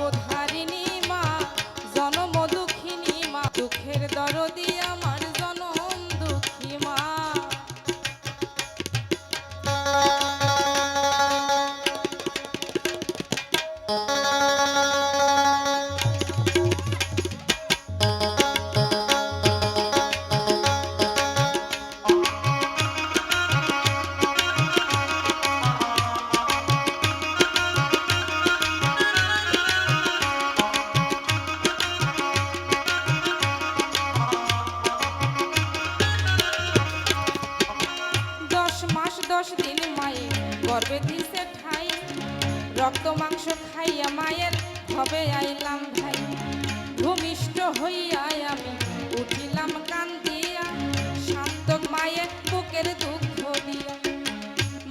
জগধারিণী মা জনম দুঃখিনী মা দুঃখের দরদিয়া রক্ত মাংস খাইয়া মায়ের হবে আইলাম ভাই। ভূমিষ্ঠ হইয়া আমি উঠিলাম কান্দিয়া, শান্ত মায়ের বুকের দুঃখ দিয়া।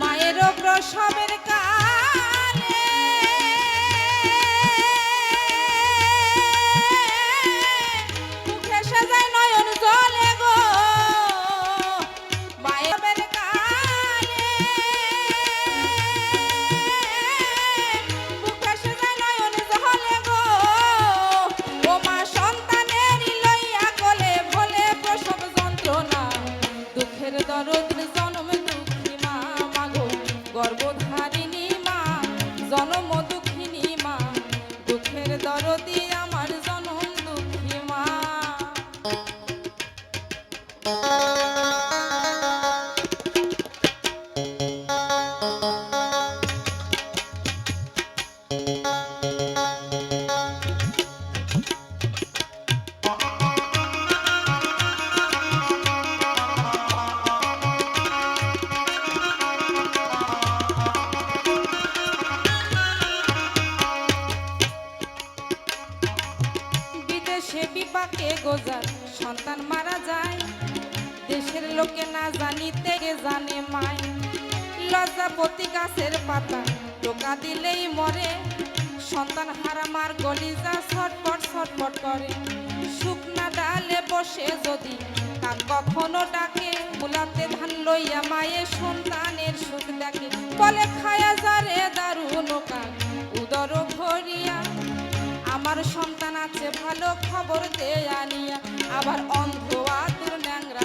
মায়েরও প্রসবের বিদেশে বিপাকে গোজার সন্তান মারা যায়। দেশের লোকে না জানিতে জানে মায় লজ্জাপতি গাছের পাতা, টোকা দিলেই মরে। সন্তান হারামার গলিজা ছটপট ছটপট করে। শুকনা ডালে বসে যদি কাক কখনো ডাকে, মুলাতে ধান লইয়া মায়ে সন্তানের সুখ দেখে। বলে, খায়া যারে দারুণ কাক উদর ভরিয়া। আমার সন্তান আছে ভালো খবর দে আনিয়া আবার অন্ধ আতুর ন্যাংরা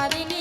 Marini.